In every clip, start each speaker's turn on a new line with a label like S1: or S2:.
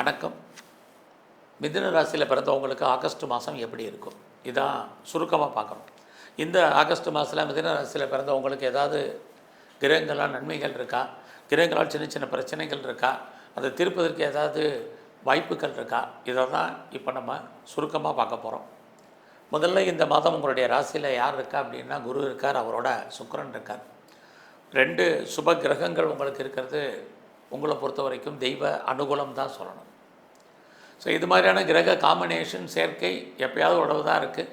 S1: வணக்கம் மிதுன ராசியில் பிறந்தவங்களுக்கு ஆகஸ்ட் மாதம் எப்படி இருக்கும்? இதான் சுருக்கமாக பார்க்கணும். இந்த ஆகஸ்ட் மாதத்தில் மிதுன ராசியில் பிறந்தவங்களுக்கு ஏதாவது கிரகங்களால் நன்மைகள் இருக்கா? கிரகங்களால் சின்ன சின்ன பிரச்சனைகள் இருக்கா? அதை தீர்ப்பதற்கு ஏதாவது வாய்ப்புகள் இருக்கா? இதை தான் இப்போ நம்ம சுருக்கமாக பார்க்க போகிறோம் முதல்ல இந்த மாதம் உங்களுடைய ராசியில் யார் இருக்கா அப்படின்னா குரு இருக்கார் அவரோட சுக்கரன் இருக்கார். ரெண்டு சுப கிரகங்கள் உங்களுக்கு இருக்கிறது. உங்களை பொறுத்த வரைக்கும் தெய்வ அனுகூலம் தான் சொல்லணும். ஸோ இது மாதிரியான கிரக காம்பினேஷன் சேர்க்கை எப்பயாவது உடவு தான் இருக்குது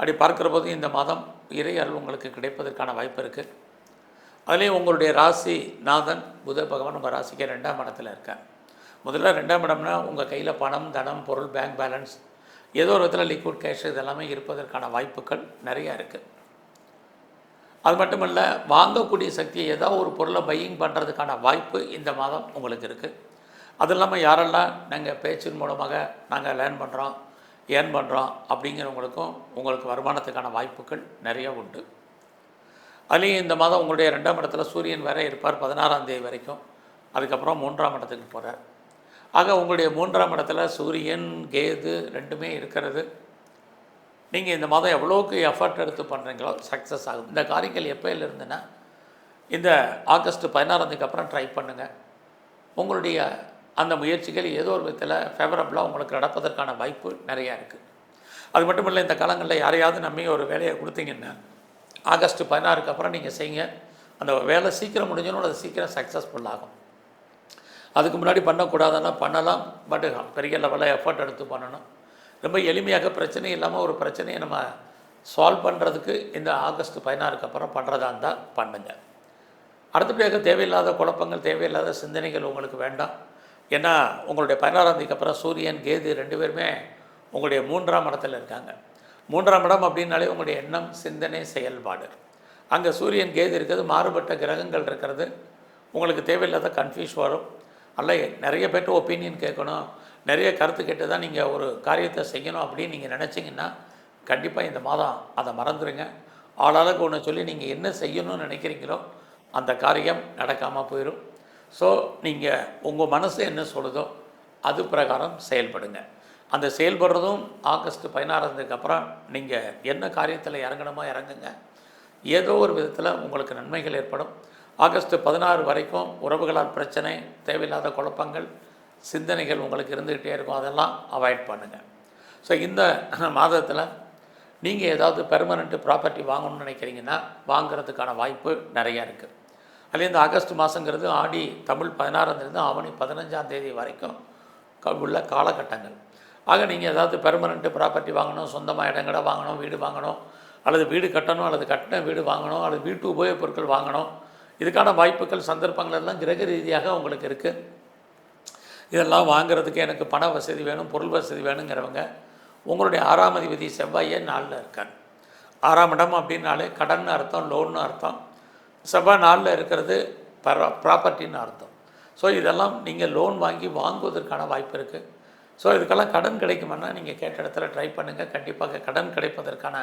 S1: அப்படி பார்க்குற போது இந்த மாதம் இறை அருள் உங்களுக்கு கிடைப்பதற்கான வாய்ப்பு இருக்குது அதுலேயும் உங்களுடைய ராசி நாதன் புத பகவான் உங்கள் ராசிக்கு ரெண்டாம் இடத்துல இருக்கார். முதல்ல ரெண்டாம் இடம்னா உங்கள் கையில் பணம் தனம் பொருள் பேங்க் பேலன்ஸ் ஏதோ ஒரு விதத்தில் லிக்விட் கேஷ் இதெல்லாமே இருப்பதற்கான வாய்ப்புகள் நிறையா இருக்குது அது மட்டும் இல்லை வாங்கக்கூடிய சக்தியை ஏதாவது ஒரு பொருளை பையிங் பண்ணுறதுக்கான வாய்ப்பு இந்த மாதம் உங்களுக்கு இருக்குது அது இல்லாமல் யாரெல்லாம் நாங்கள் பேச்சின் மூலமாக நாங்கள் லேர்ன் பண்ணுறோம் ஏர்ன் பண்ணுறோம் அப்படிங்கிறவங்களுக்கும் உங்களுக்கு வருமானத்துக்கான வாய்ப்புகள் நிறைய உண்டு. அதுலேயும் இந்த மாதம் உங்களுடைய ரெண்டாம் இடத்துல சூரியன் வேற இருப்பார் பதினாறாம் தேதி வரைக்கும். அதுக்கப்புறம் மூன்றாம் இடத்துக்கு போகிறார் ஆக உங்களுடைய மூன்றாம் இடத்துல சூரியன் கேது ரெண்டுமே இருக்கிறது. நீங்கள் இந்த மாதம் எவ்வளோக்கு எஃபர்ட் எடுத்து பண்ணுறீங்களோ சக்ஸஸ் ஆகும். இந்த காரியங்கள் எப்போயிலிருந்துன்னா இந்த ஆகஸ்ட் பதினாறாம் தேதிக்கு அப்புறம் ட்ரை பண்ணுங்கள் உங்களுடைய அந்த முயற்சிகள் ஏதோ ஒரு விதத்தில் ஃபேவரபுளாக உங்களுக்கு நடப்பதற்கான வாய்ப்பு நிறையா இருக்குது அது மட்டும் இல்லை இந்த காலங்களில் யாரையாவது நம்பி ஒரு வேலையை கொடுத்தீங்கன்னா ஆகஸ்ட் பதினாறுக்கு அப்புறம் நீங்கள் செய்யுங்க அந்த வேலை சீக்கிரம் முடிஞ்சணும் அது சீக்கிரம் சக்ஸஸ்ஃபுல் ஆகும். அதுக்கு முன்னாடி பண்ணக்கூடாதுன்னா பண்ணலாம். பட் பெரிய லெவலில் எஃபர்ட் எடுத்து பண்ணணும். ரொம்ப எளிமையாக பிரச்சனை இல்லாமல் ஒரு பிரச்சனையை நம்ம சால்வ் பண்ணுறதுக்கு இந்த ஆகஸ்ட் பதினாறுக்கு அப்புறம் பண்ணுறதா இருந்தால் பண்ணுங்க. அடுத்தபடியாக தேவையில்லாத குழப்பங்கள் தேவையில்லாத சிந்தனைகள் உங்களுக்கு வேண்டாம். ஏன்னா உங்களுடைய பதினாறாம் தேதிக்கு அப்புறம் சூரியன் கேது ரெண்டு பேருமே உங்களுடைய மூன்றாம் இடத்துல இருக்காங்க. மூன்றாம் இடம் அப்படின்னாலே உங்களுடைய எண்ணம் சிந்தனை செயல்பாடு. அங்கே சூரியன் கேது இருக்கிறது மாறுபட்ட கிரகங்கள் இருக்கிறது. உங்களுக்கு தேவையில்லாத கன்ஃபியூஸ் வரும். அல்ல நிறைய பேர்ட்ட ஒப்பீனியன் கேட்கணும். நிறைய கருத்து கேட்டு தான் நீங்கள் ஒரு காரியத்தை செய்யணும் அப்படின்னு நீங்கள் நினச்சிங்கன்னா கண்டிப்பாக இந்த மாதம் அதை மறந்துடுங்க ஆளாளுக்கு ஒன்று சொல்லி நீங்கள் என்ன செய்யணும்னு நினைக்கிறீங்களோ அந்த காரியம் நடக்காமல் போயிடும் ஸோ நீங்கள் உங்கள் மனசு என்ன சொல்லுதோ அது பிரகாரம் செயல்படுங்க. அந்த செயல்படுறதும் ஆகஸ்ட் பதினாறாந்ததுக்கு அப்புறம் நீங்கள் என்ன காரியத்தில் இறங்கணுமோ இறங்குங்க. ஏதோ ஒரு விதத்தில் உங்களுக்கு நன்மைகள் ஏற்படும். ஆகஸ்ட் பதினாறு வரைக்கும் உறவுகளால் பிரச்சனை தேவையில்லாத குழப்பங்கள் சிந்தனைகள் உங்களுக்கு இருந்துக்கிட்டே இருக்கும். அதெல்லாம் அவாய்ட் பண்ணுங்கள் ஸோ இந்த மாதத்தில் நீங்கள் ஏதாவது பெர்மனண்ட்டு ப்ராப்பர்ட்டி வாங்கணும்னு நினைக்கிறீங்கன்னா வாங்குறதுக்கான வாய்ப்பு நிறையா இருக்குது அதுலேருந்து ஆகஸ்ட் மாதங்கிறது ஆடி தமிழ் பதினாறாந்தேதி ஆவணி பதினஞ்சாம் தேதி வரைக்கும் உள்ள காலகட்டங்கள். ஆக நீங்கள் ஏதாவது பெர்மனெண்ட் ப்ராப்பர்ட்டி வாங்கணும் சொந்தமாக இடங்களை வாங்கணும் வீடு வாங்கணும் அல்லது வீடு கட்டணும் அல்லது கட்டின வீடு வாங்கணும் அல்லது வீட்டு உபயோகப் பொருட்கள் வாங்கணும் இதுக்கான வாய்ப்புகள் சந்தர்ப்பங்கள் எல்லாம் கிரக ரீதியாக உங்களுக்கு இருக்குது இதெல்லாம் வாங்குறதுக்கு எனக்கு பண வசதி வேணும் பொருள் வசதி வேணுங்கிறவங்க உங்களுடைய ஆறாம் அதிபதி செவ்வாயே நாளில் இருக்கார். ஆறாம் இடம் அப்படின்னாலே கடன் அர்த்தம் லோன்னு அர்த்தம். செவ்வாய் நாளில் இருக்கிறது பரா ப்ராப்பர்ட்டின்னு அர்த்தம். ஸோ இதெல்லாம் நீங்கள் லோன் வாங்கி வாங்குவதற்கான வாய்ப்பு இருக்குது ஸோ இதுக்கெல்லாம் கடன் கிடைக்குமானா நீங்கள் கேட்ட இடத்துல ட்ரை பண்ணுங்கள் கண்டிப்பாக கடன் கிடைப்பதற்கான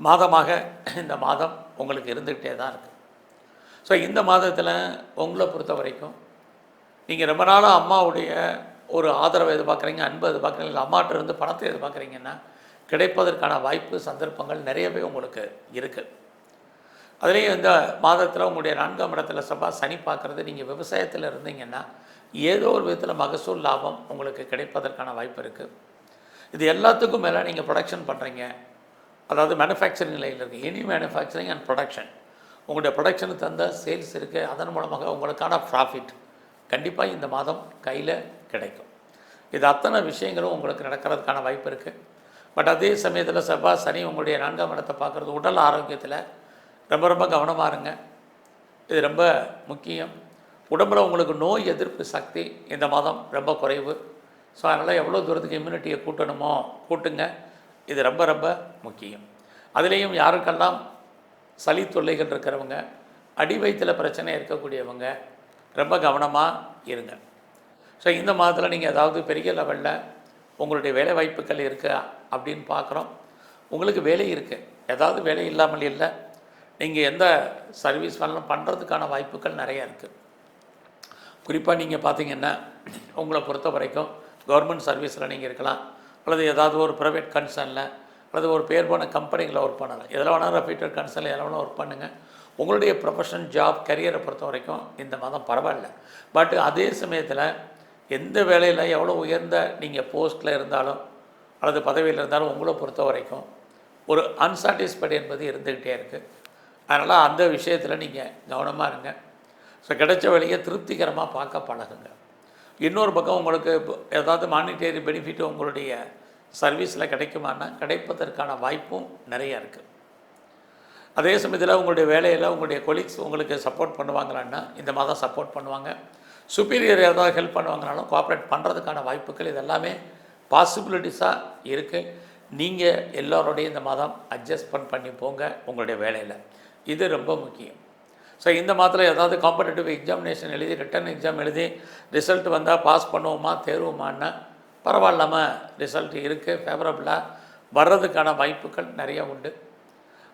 S1: மாதமாக இந்த மாதம் உங்களுக்கு இருந்துக்கிட்டே தான் இருக்குது ஸோ இந்த மாதத்தில் உங்களை பொறுத்த வரைக்கும் நீங்கள் ரொம்ப நாளாக அம்மாவுடைய ஒரு ஆதரவை எதிர்பார்க்குறீங்க அன்பை எதிர்பார்க்குறீங்க இல்லை பணத்தை எதிர்பார்க்குறீங்கன்னா கிடைப்பதற்கான வாய்ப்பு சந்தர்ப்பங்கள் நிறையவே உங்களுக்கு இருக்குது அதுலேயும் இந்த மாதத்தில் உங்களுடைய நான்காம் இடத்துல சபா சனி பார்க்குறது நீங்கள் விவசாயத்தில் இருந்தீங்கன்னா ஏதோ ஒரு விதத்தில் மகசூல் லாபம் உங்களுக்கு கிடைப்பதற்கான வாய்ப்பு இருக்குது இது எல்லாத்துக்கும் மேலே நீங்கள் ப்ரொடக்ஷன் பண்ணுறீங்க அதாவது மேனுஃபேக்சரிங் நிலையில் இருக்குது எனி மேனுஃபேக்சரிங் அண்ட் ப்ரொடக்ஷன் உங்களுடைய ப்ரொடக்ஷனுக்கு தந்த சேல்ஸ் இருக்குது அதன் மூலமாக உங்களுக்கான ப்ராஃபிட் கண்டிப்பாக இந்த மாதம் கையில் கிடைக்கும். இது அத்தனை விஷயங்களும் உங்களுக்கு நடக்கிறதுக்கான வாய்ப்பு இருக்குது பட் அதே சமயத்தில் செவ்வாய் சனி உங்களுடைய நான்காம் இடத்தை பார்க்குறது உடல் ஆரோக்கியத்தில் ரொம்ப ரொம்ப கவனமாக இருங்க. இது ரொம்ப முக்கியம். உடம்பில் உங்களுக்கு நோய் எதிர்ப்பு சக்தி இந்த மாதம் ரொம்ப குறைவு. ஸோ அதனால் எவ்வளோ தூரத்துக்கு இம்யூனிட்டியை கூட்டணுமோ கூட்டுங்க. இது ரொம்ப ரொம்ப முக்கியம். அதுலேயும் யாருக்கெல்லாம் சளி தொல்லைகள் இருக்கிறவங்க அடி வயிற்றில் பிரச்சனை இருக்கக்கூடியவங்க ரொம்ப கவனமாக இருங்க. ஸோ இந்த மாதத்தில் நீங்கள் ஏதாவது பெரிய லெவலில் உங்களுடைய வேலை வாய்ப்புகள் இருக்கா அப்படின்னு பார்க்குறோம் உங்களுக்கு வேலை இருக்குது ஏதாவது வேலை இல்லாமல் இல்லை. நீங்கள் எந்த சர்வீஸ் வேணாலும் பண்ணுறதுக்கான வாய்ப்புகள் நிறைய இருக்குது குறிப்பாக நீங்கள் பார்த்தீங்கன்னா உங்களை பொறுத்த வரைக்கும் கவர்மெண்ட் சர்வீஸில் நீங்கள் இருக்கலாம். அல்லது ஏதாவது ஒரு ப்ரைவேட் கன்சர்னில் அல்லது ஒரு பேர் போன கம்பெனிகளில் ஒர்க் பண்ணலாம். எதில் வேணாலும் ரெப்யூட்டட் கன்சர்னில் எதில் வேணாலும் ஒர்க் பண்ணுங்கள் உங்களுடைய ப்ரொஃபஷன் ஜாப் கரியரை பொறுத்த வரைக்கும் இந்த மாதம் பரவாயில்ல. பட் அதே சமயத்தில் எந்த வேலையில் எவ்வளோ உயர்ந்த நீங்கள் போஸ்ட்டில் இருந்தாலும் அல்லது பதவியில் இருந்தாலும் உங்களை பொறுத்த வரைக்கும் ஒரு அன்சாட்டிஸ்ஃபைடு என்பது இருந்துக்கிட்டே இருக்குது அதனால் அந்த விஷயத்தில் நீங்கள் கவனமாக இருங்க. ஸோ கிடைச்ச வேலையை திருப்திகரமாக பார்க்க பழகுங்க. இன்னொரு பக்கம் உங்களுக்கு இப்போ ஏதாவது மானிட்டரி பெனிஃபிட் உங்களுடைய சர்வீஸில் கிடைக்குமானா கிடைப்பதற்கான வாய்ப்பும் நிறையா இருக்குது அதே சமயத்தில் உங்களுடைய வேலையில் உங்களுடைய கொலீக்ஸ் உங்களுக்கு சப்போர்ட் பண்ணுவாங்களான்னா இந்த மாதம் சப்போர்ட் பண்ணுவாங்க. சுப்பீரியர் ஏதாவது ஹெல்ப் பண்ணுவாங்கனாலும் கோஆப்ரேட் பண்ணுறதுக்கான வாய்ப்புகள் இதெல்லாமே பாசிபிலிட்டிஸாக இருக்குது நீங்கள் எல்லோரோடையும் இந்த மாதம் அட்ஜஸ்ட்மெண்ட் பண்ணி போங்க உங்களுடைய வேலையில். இது ரொம்ப முக்கியம். ஸோ இந்த மாதத்தில் ஏதாவது காம்படேட்டிவ் எக்ஸாமினேஷன் எழுதி ரிட்டன் எக்ஸாம் எழுதி ரிசல்ட் வந்தால் பாஸ் பண்ணுவோமா தேர்வுமான்னு பரவாயில்லாமல் ரிசல்ட் இருக்குது ஃபேவரபுளாக வர்றதுக்கான வாய்ப்புகள் நிறைய உண்டு.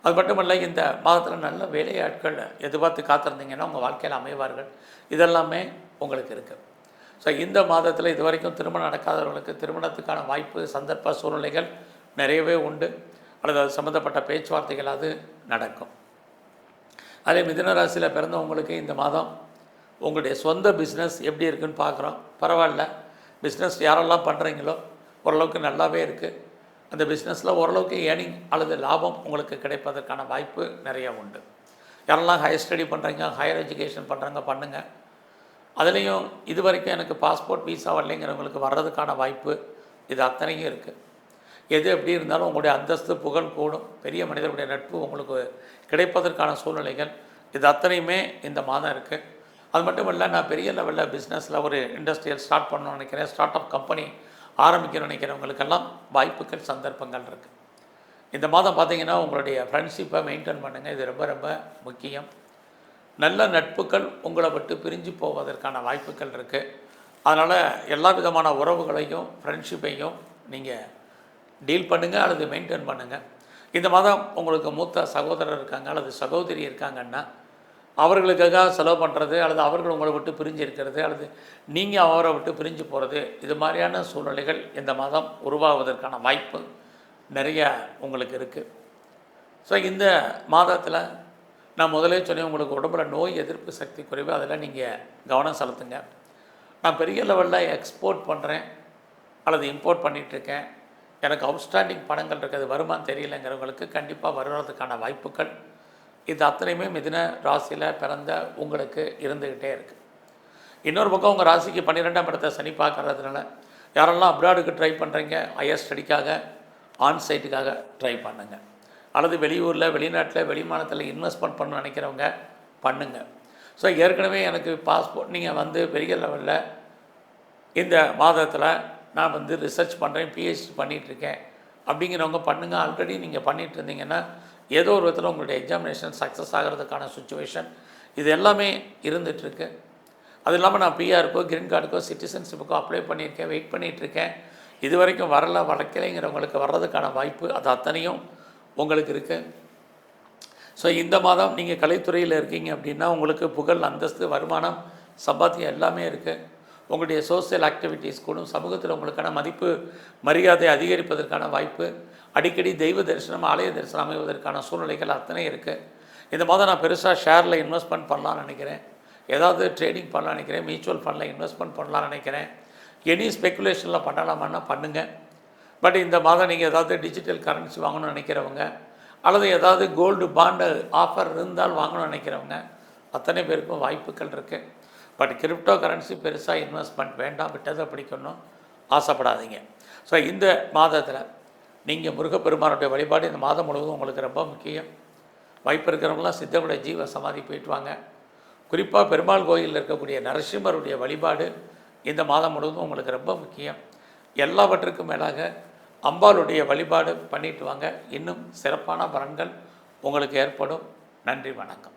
S1: அது மட்டும் இல்லை இந்த மாதத்தில் நல்ல வேலையாட்கள் எதிர்பார்த்து காத்திருந்தீங்கன்னா உங்கள் வாழ்க்கையில் அமைவார்கள். இதெல்லாமே உங்களுக்கு இருக்குது ஸோ இந்த மாதத்தில் இது வரைக்கும் திருமணம் நடக்காதவர்களுக்கு திருமணத்துக்கான வாய்ப்பு சந்தர்ப்ப சூழ்நிலைகள் நிறையவே உண்டு. அல்லது அது சம்மந்தப்பட்ட பேச்சுவார்த்தைகள் அது நடக்கும். அதே மிதுன ராசியில் பிறந்தவங்களுக்கு இந்த மாதம் உங்களுடைய சொந்த பிஸ்னஸ் எப்படி இருக்குன்னு பார்க்குறோம். பரவாயில்ல. பிஸ்னஸ் யாரெல்லாம் பண்ணுறீங்களோ ஓரளவுக்கு நல்லாவே இருக்குது அந்த பிஸ்னஸில் ஓரளவுக்கு ஏர்னிங் அல்லது லாபம் உங்களுக்கு கிடைப்பதற்கான வாய்ப்பு நிறைய உண்டு. யாரெல்லாம் ஹையர் ஸ்டடி பண்ணுறீங்க ஹையர் எஜுகேஷன் பண்ணுறாங்க பண்ணுங்கள் அதுலேயும் இது வரைக்கும் எனக்கு பாஸ்போர்ட் வீசா வரலைங்கிறவங்களுக்கு வர்றதுக்கான வாய்ப்பு இது அத்தனையும் இருக்குது எது எப்படி இருந்தாலும் உங்களுடைய அந்தஸ்து புகழ் கூடும். பெரிய மனிதர்களுடைய நட்பு உங்களுக்கு கிடைப்பதற்கான சூழ்நிலைகள். இது அத்தனையுமே இந்த மாதம் இருக்குது அது மட்டும் இல்லை நான் பெரிய லெவலில் பிஸ்னஸில் ஒரு இண்டஸ்ட்ரியல் ஸ்டார்ட் பண்ணணும்னு நினைக்கிறேன். ஸ்டார்ட் அப் கம்பெனி ஆரம்பிக்கணும்னு நினைக்கிறவங்களுக்கெல்லாம் வாய்ப்புகள் சந்தர்ப்பங்கள் இருக்குது இந்த மாதம் பார்த்தீங்கன்னா உங்களுடைய ஃப்ரெண்ட்ஷிப்பை மெயின்டைன் பண்ணுங்கள் இது ரொம்ப ரொம்ப முக்கியம். நல்ல நட்புகள் உங்களை விட்டு பிரிஞ்சு போவதற்கான வாய்ப்புகள் இருக்குது அதனால் எல்லா விதமான உறவுகளையும் ஃப்ரெண்ட்ஷிப்பையும் நீங்கள் டீல் பண்ணுங்கள் அல்லது மெயின்டைன் பண்ணுங்கள் இந்த மாதம் உங்களுக்கு மூத்த சகோதரர் இருக்காங்க அல்லது சகோதரி இருக்காங்கன்னா அவர்களுக்காக செலவு பண்ணுறது அல்லது அவர்கள் உங்களை விட்டு பிரிஞ்சு இருக்கிறது அல்லது நீங்கள் அவரை விட்டு பிரிஞ்சு போகிறது இது மாதிரியான சூழ்நிலைகள் இந்த மாதம் உருவாவதற்கான வாய்ப்பு நிறைய உங்களுக்கு இருக்குது ஸோ இந்த மாதத்தில் நான் முதலே சொன்னேன் உங்களுக்கு உடம்புல நோய் எதிர்ப்பு சக்தி குறைவு அதில் நீங்கள் கவனம் செலுத்துங்க. நான் பெரிய லெவலில் எக்ஸ்போர்ட் பண்ணுறேன் அல்லது இம்போர்ட் பண்ணிகிட்ருக்கேன் எனக்கு அவுட்ஸ்டாண்டிங் பணங்கள் இருக்குது வருமானு தெரியலைங்கிறவங்களுக்கு கண்டிப்பாக வருவதற்கான வாய்ப்புகள். இது அத்தனையுமே மிதின ராசியில் பிறந்த உங்களுக்கு இருந்துக்கிட்டே இருக்குது இன்னொரு பக்கம் உங்கள் ராசிக்கு பன்னிரெண்டாம் இடத்தை சனி பார்க்கறதுனால யாரெல்லாம் அப்ராடுக்கு ட்ரை பண்ணுறீங்க ஹையர் ஸ்டடிக்காக ஆன் சைட்டுக்காக ட்ரை பண்ணுங்கள் அல்லது வெளியூரில் வெளிநாட்டில் வெளிமாநிலத்தில் இன்வெஸ்ட்மெண்ட் பண்ண நினைக்கிறவங்க பண்ணுங்கள் ஸோ ஏற்கனவே எனக்கு பாஸ்போர்ட் நீங்கள் வந்து பெரிய லெவலில் இந்த மாதத்தில் நான் வந்து ரிசர்ச் பண்ணுறேன் பிஹெச்டி பண்ணிகிட்ருக்கேன் அப்படிங்கிறவங்க பண்ணுங்கள் ஆல்ரெடி நீங்கள் பண்ணிகிட்டு இருந்தீங்கன்னா ஏதோ ஒரு விதத்தில் உங்களுடைய எக்ஸாமினேஷன் சக்ஸஸ் ஆகிறதுக்கான சுச்சுவேஷன் இது எல்லாமே இருந்துகிட்ருக்கு அது இல்லாமல் நான் பிஆருக்கோ கிரீன் கார்டுக்கோ சிட்டிசன்ஷிப்புக்கோ அப்ளை பண்ணியிருக்கேன் வெயிட் பண்ணிகிட்ருக்கேன் இது வரைக்கும் வரல வளர்க்கலைங்கிறவங்களுக்கு வர்றதுக்கான வாய்ப்பு அது அத்தனையும் உங்களுக்கு இருக்குது ஸோ இந்த மாதம் நீங்கள் கலைத்துறையில் இருக்கீங்க அப்படின்னா உங்களுக்கு புகழ் அந்தஸ்து வருமானம் சம்பாத்தியம் எல்லாமே இருக்குது உங்களுடைய சோசியல் ஆக்டிவிட்டீஸ் கூடும். சமூகத்தில் உங்களுக்கான மதிப்பு மரியாதை அதிகரிப்பதற்கான வாய்ப்பு. அடிக்கடி தெய்வ தரிசனம் ஆலய தரிசனம் அமைவதற்கான சூழ்நிலைகள் அத்தனை இருக்குது இந்த மாதம் நான் பெருசாக ஷேரில் இன்வெஸ்ட்மெண்ட் பண்ணலாம்னு நினைக்கிறேன். ஏதாவது ட்ரேடிங் பண்ணலாம்னு நினைக்கிறேன் மியூச்சுவல் ஃபண்டில் இன்வெஸ்ட்மெண்ட் பண்ணலாம்னு நினைக்கிறேன். எனி ஸ்பெக்குலேஷனில் பண்ணலாமான்னா பண்ணுங்கள் பட் இந்த மாதம் நீங்கள் ஏதாவது டிஜிட்டல் கரன்சி வாங்கணும்னு நினைக்கிறவங்க அல்லது ஏதாவது கோல்டு பாண்டு ஆஃபர் இருந்தால் வாங்கணும்னு நினைக்கிறவங்க அத்தனை பேருக்கும் வாய்ப்புகள் இருக்குது பட் கிரிப்டோ கரன்சி பெருசாக இன்வெஸ்ட்மெண்ட் வேண்டாம் விட்டதை பிடிக்கணும் ஆசைப்படாதீங்க. ஸோ இந்த மாதத்தில் நீங்கள் முருகப்பெருமானுடைய வழிபாடு இந்த மாதம் முழுவதும் உங்களுக்கு ரொம்ப முக்கியம். வாய்ப்பு இருக்கிறவங்களாம் சித்தருடைய ஜீவ சமாதி போயிட்டு வாங்க குறிப்பாக பெருமாள் கோயிலில் இருக்கக்கூடிய நரசிம்மருடைய வழிபாடு இந்த மாதம் முழுவதும் உங்களுக்கு ரொம்ப முக்கியம். எல்லாவற்றுக்கும் மேலாக அம்பாளுடைய வழிபாடு பண்ணிட்டு வாங்க. இன்னும் சிறப்பான பலன்கள் உங்களுக்கு ஏற்படும். நன்றி வணக்கம்.